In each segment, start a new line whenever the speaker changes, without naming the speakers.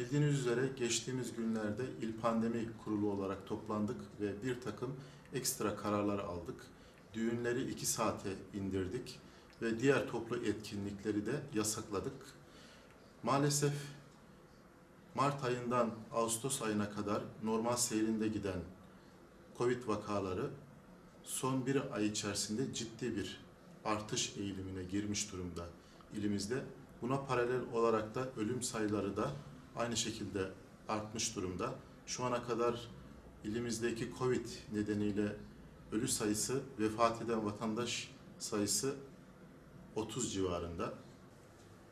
Bildiğiniz üzere geçtiğimiz günlerde İl Pandemi Kurulu olarak toplandık ve bir takım ekstra kararlar aldık. Düğünleri iki saate indirdik ve diğer toplu etkinlikleri de yasakladık. Maalesef Mart ayından Ağustos ayına kadar normal seyrinde giden Covid vakaları son bir ay içerisinde ciddi bir artış eğilimine girmiş durumda ilimizde. Buna paralel olarak da ölüm sayıları da aynı şekilde artmış durumda. Şu ana kadar ilimizdeki Covid nedeniyle ölü sayısı, vefat eden vatandaş sayısı 30 civarında.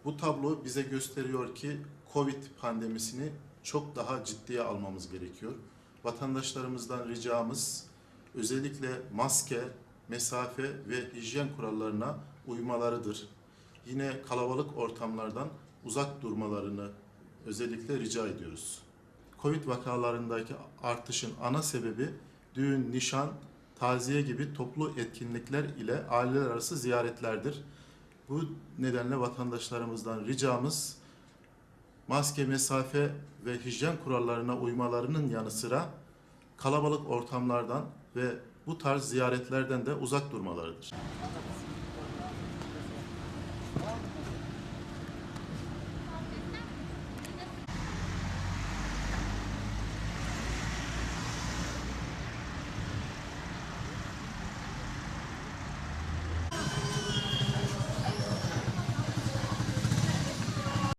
Bu tablo bize gösteriyor ki Covid pandemisini çok daha ciddiye almamız gerekiyor. Vatandaşlarımızdan ricamız özellikle maske, mesafe ve hijyen kurallarına uymalarıdır. Yine kalabalık ortamlardan uzak durmalarını özellikle rica ediyoruz. Covid vakalarındaki artışın ana sebebi düğün, nişan, taziye gibi toplu etkinlikler ile aileler arası ziyaretlerdir. Bu nedenle vatandaşlarımızdan ricamız maske, mesafe ve hijyen kurallarına uymalarının yanı sıra kalabalık ortamlardan ve bu tarz ziyaretlerden de uzak durmalarıdır.